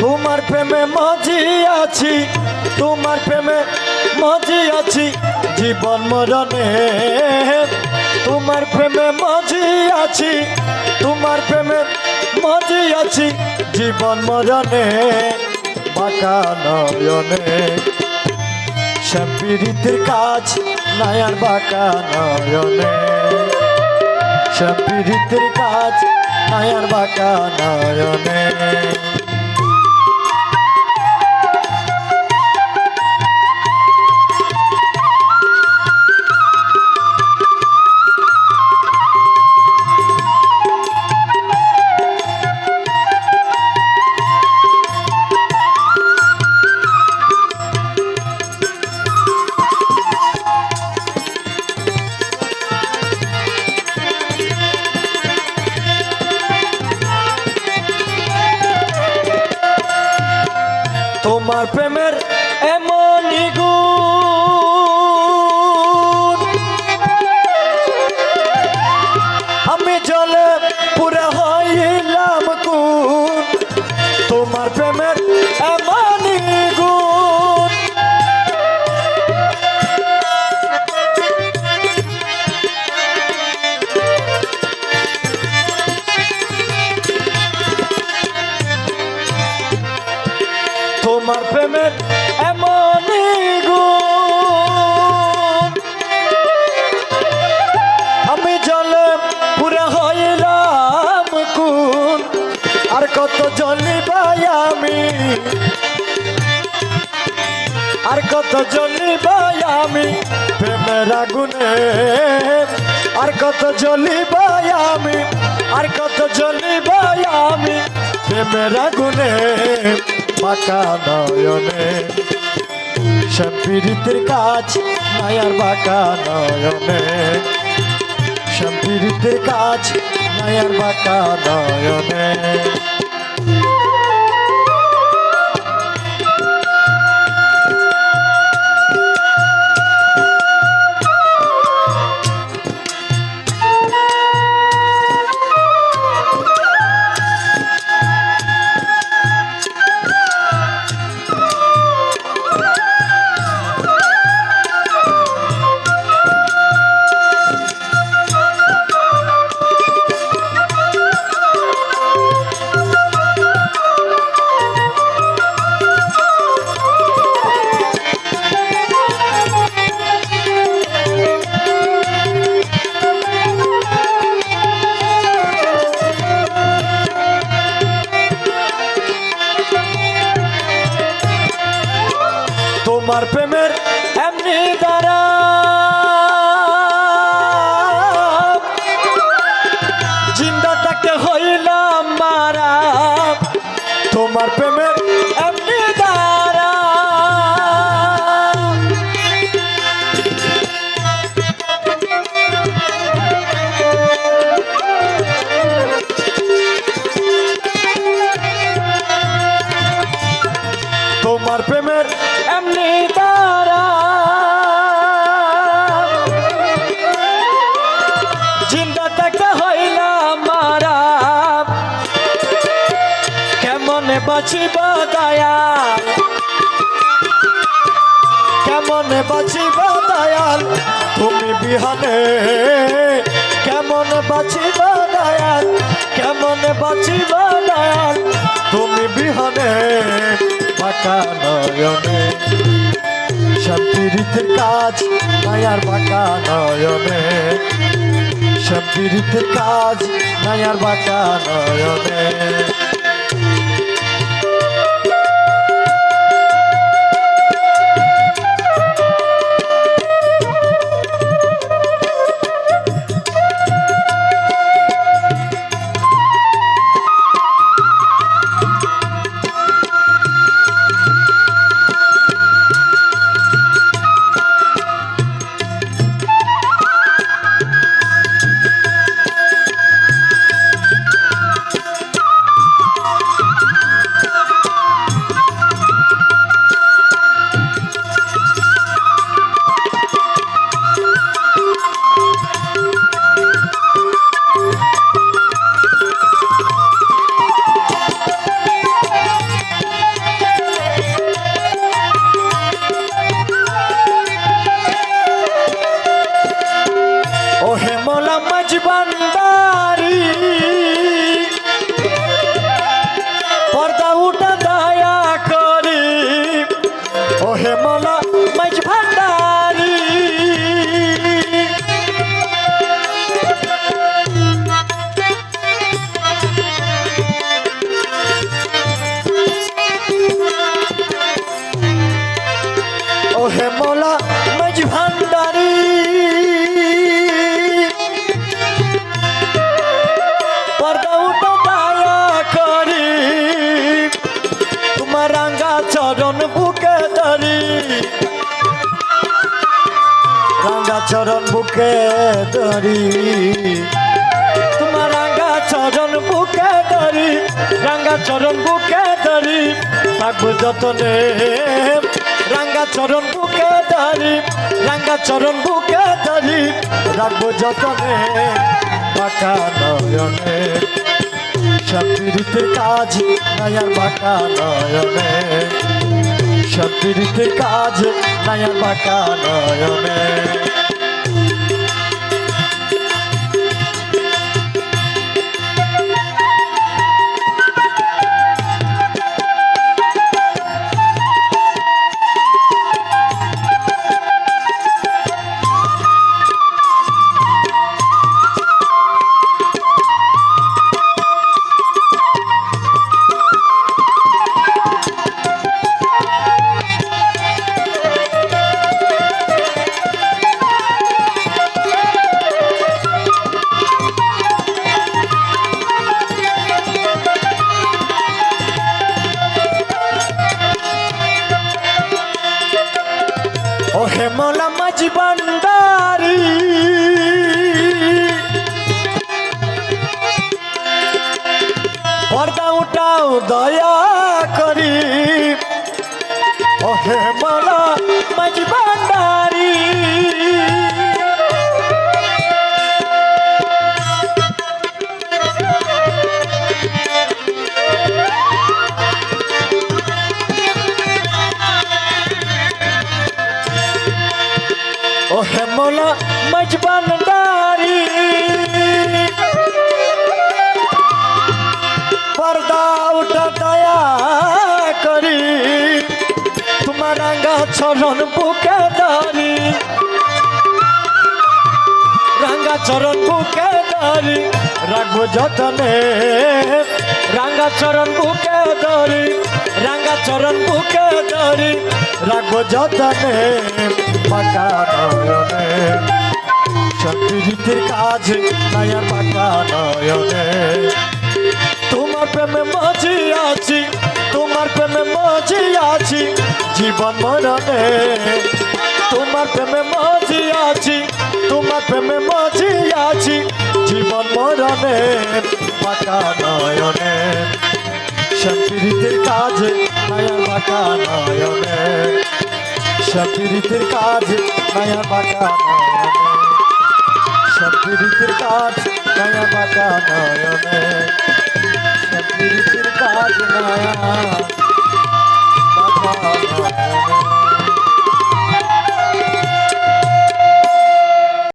তোমার প্রেমে মাঝি আছি, তোমার প্রেমে মাঝি আছি, জীবন মরণে। তোমার প্রেমে মাঝি আছি, তোমার প্রেমে মাঝি আছি, জীবন মরণে, বাঁকা নয়নে। শ্যাম্পিরিতের কাজ নায়ার বাঁকা নয়নে। শ্যাম্পিরিতের কাজ মায়ার বাঁকা নয়নে। তোমার প্রেমের এমনই আগুনে আর কত জ্বলিবাই আমি, আর কত জ্বলিবাই আমি প্রেমের আগুনে পাকা নয়নে। সম্পীড়িতের কাজ নায়ার বাঁকা নয়নে। সম্পীড়িতের কাজ নায়ার বাঁকা নয়নে। তোমার প্রেমের এমনি দ্বারা বাঁচিব দয়াল কেমনে বাঁচিব দয়াল? তুমি বিহানে, কেমন বাঁচিব দয়াল? কেমন বাঁচিব দয়াল? তুমি বিহানে বাঁকা নয়নে। সম্পীড়িতের কাজ নায়ার বাঁকা নয়নে। সম্পীড়িতের কাজ নায়ার বাঁকা নয়নে। বুকে ধরি। তোমার রাঙ্গা চরণ বুকে ধরি রাঙ্গা চরণ বুকে ধরি, থাকব যতনে। রাঙ্গা চরণ বুকে ধরি রাঙ্গা চরণ বুকে ধরি, রাখব যতনে। পাকা নয়নে সপিরিতের কাজ নয়ার বাঁকা নয়নে। সপিরিতের কাজ নয়ার বাঁকা নয়নে। ও হে মোলা মাঝি বান্দারি পর্দা উঠাও দয়া করি। ও হে মোলা মাঝ বান্দারি পর্দা উঠা দয়া করি তোমার রাঙ্গা চরণ বুকে ধরি রাঙ্গা চরণ বুকে ধরি রাখব যতনে রাঙ্গা চরণ বুকে ধরি রাঙ্গা চরণ বুকে ধরি রাখব যতনে পাকা নয়নে সত্যির কাজ নয়ার পাকা নয়নে তোমার প্রেমে মাঝি আছি, তোমার প্রেমে মাঝি আছি, জীবন মরণে। তোমার প্রেমে মাঝি আছি, তোমার প্রেমে মাঝি আছি, জীবন মরণে পাকা নয়নে সপ্রীতির কাজে নয়া পাকা নয়নে সপ্রীতির কাজ নয়া পাকা নয়নে সপ্রীতির কাজ নয়া পাকা নয়নে সপ্রীতির কাজ নয়া পাকা নয়নে